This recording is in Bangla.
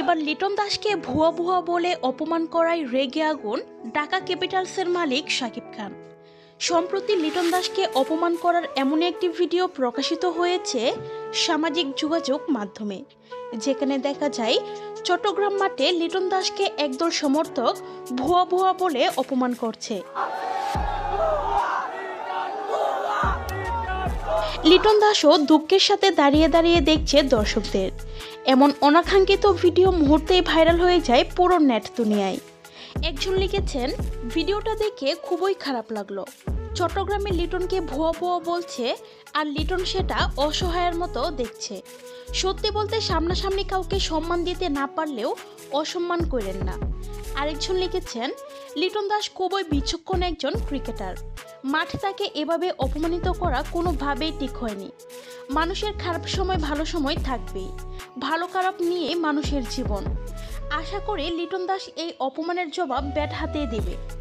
এবার লিটন দাসকে ভুয়া ভুয়া বলে অপমান করায় রেগে আগুন ঢাকা ক্যাপিটালসের মালিক শাকিব খান। সম্প্রতি লিটন দাসকে অপমান করার এমন একটি ভিডিও প্রকাশিত হয়েছে সামাজিক যোগাযোগ মাধ্যমে, যেখানে দেখা যায় চট্টগ্রাম মাঠে লিটন দাসকে একদল সমর্থক ভুয়া ভুয়া বলে অপমান করছে। লিটন দাসও দুঃখের সাথে দাঁড়িয়ে দাঁড়িয়ে দেখছে দর্শকদের। এমন অনাকাঙ্ক্ষিত ভিডিও মুহূর্তেই ভাইরাল হয়ে যায় পুরো নেট দুনিয়ায়। একজন লিখেছেন, ভিডিওটা দেখে খুবই খারাপ লাগল। চট্টগ্রামে লিটনকে ভুয়া ভুয়া বলছে আর লিটন সেটা অসহায়ের মতো দেখছে। সত্যি বলতে সামনাসামনি কাউকে সম্মান দিতে না পারলেও অসম্মান করেন না। আরেকজন লিখেছেন, লিটন দাস খুবই বিচক্ষণ একজন ক্রিকেটার। মাঠে তাকে এভাবে অপমানিত করা কোনোভাবেই ঠিক হয়নি। মানুষের খারাপ সময় ভালো সময় থাকবেই। ভালো খারাপ নিয়ে মানুষের জীবন। আশা করি লিটন দাস এই অপমানের জবাব ব্যাট হাতে দেবে।